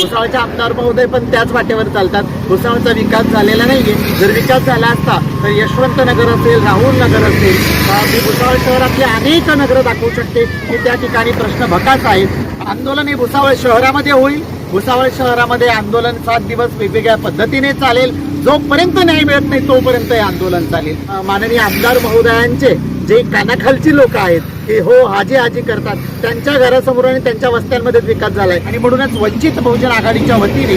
भुसावळच्या आमदार महोदय पण त्याच वाटेवर चालतात. भुसावळचा विकास झालेला नाहीये. जर विकास झाला असता तर यशवंत नगर असेल राहुल नगर असेल मी भुसावळ शहरातली अनेक नगरं दाखवू शकते. की त्या ठिकाणी प्रश्न भकास आहेत. आंदोलन हे भुसावळ शहरामध्ये होईल. भुसावळ शहरामध्ये आंदोलन सात दिवस वेगवेगळ्या पद्धतीने चालेल. जोपर्यंत न्याय मिळत नाही तोपर्यंत हे आंदोलन चालेल. माननीय आमदार महोदयांचे जे कानाखालची लोक आहेत की हो हाजी हाजी करतात त्यांच्या घरासमोर आणि त्यांच्या वस्त्यांमध्ये विकास झालाय. आणि म्हणूनच वंचित बहुजन आघाडीच्या वतीने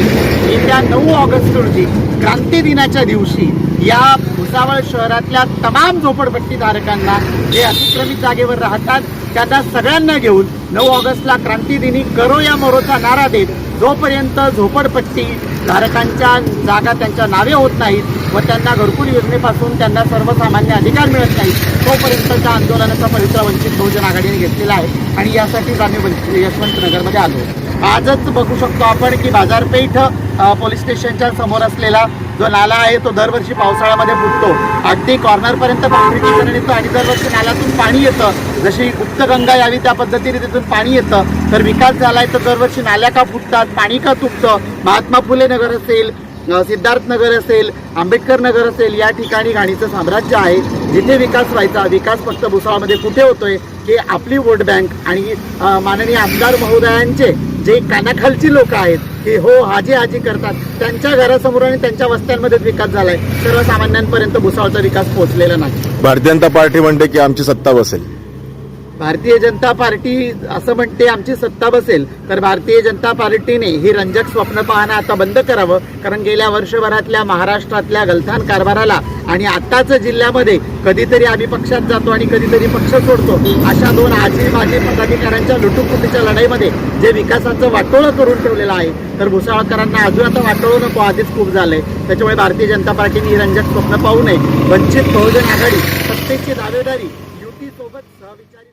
येत्या नऊ ऑगस्ट रोजी क्रांती दिनाच्या दिवशी या भुसावळ शहरातल्या तमाम झोपडपट्टी धारकांना जे अतिक्रमित जागेवर राहतात त्यांना सगळ्यांना घेऊन नऊ ऑगस्टला क्रांती दिनी करो या मोरोचा नारा देत जोपर्यंत झोपडपट्टी धारकांच्या जागा त्यांच्या नावे होत नाहीत व त्यांना घरकुल योजनेपासून त्यांना सर्वसामान्य अधिकार मिळत नाहीत तोपर्यंतच्या आंदोलनाचा पवित्रा वंचित बहुजन आघाडीने घेतलेला आहे. आणि यासाठीच आम्ही यशवंत नगरमध्ये आलो आजच बघू शकतो आपण की बाजारपेठ पोलीस स्टेशनच्या समोर असलेला जो नाला आहे तो दरवर्षी पावसाळ्यामध्ये फुटतो. अगदी कॉर्नरपर्यंत कॉन्क्रिटीकरण येतं आणि दरवर्षी नाल्यातून पाणी येतं. जशी गुप्तगंगा यावी त्या पद्धतीने तिथून पाणी येतं तर विकास झालाय तर दरवर्षी नाल्या का फुटतात पाणी का तुटतं. महात्मा फुले नगर असेल सिद्धार्थनगर सिद्धार्थ नगर असेल आंबेडकर नगर असेल या ठिकाणी घाणीचं साम्राज्य आहे. जिथे विकास व्हायचा विकास फक्त भुसावळमध्ये कुठे होतोय की आपली वोट बँक आणि माननीय आमदार महोदयांचे जे कानाखालची लोक आहेत हे हो हाजी हाजी करतात त्यांच्या घरासमोर आणि त्यांच्या वस्त्यांमध्येच विकास झालाय. सर्वसामान्यांपर्यंत भुसावळचा विकास पोहोचलेला नाही. भारतीय जनता पार्टी म्हणते की आमची सत्ता बसेल. भारतीय जनता पार्टी असं म्हणते आमची सत्ता बसेल तर भारतीय जनता पार्टीने ही रंजक स्वप्न पाहणं आता बंद करावं. कारण गेल्या वर्षभरातल्या महाराष्ट्रातल्या गलथान कारभाराला आणि आताच जिल्ह्यामध्ये कधीतरी आम्ही पक्षात जातो आणि कधीतरी पक्ष सोडतो अशा दोन आजी माजी पदाधिकाऱ्यांच्या लुटुपुटीच्या लढाईमध्ये जे विकासाचं वाटोळं करून ठेवलेलं आहे तर भुसावळकरांना अजून आता वाटोळं नको आधीच खूप झालंय. त्याच्यामुळे भारतीय जनता पार्टीने ही रंजक स्वप्न पाहू नये. वंचित बहुजन आघाडी सत्तेची दावेदारी युतीसोबत सहविचारी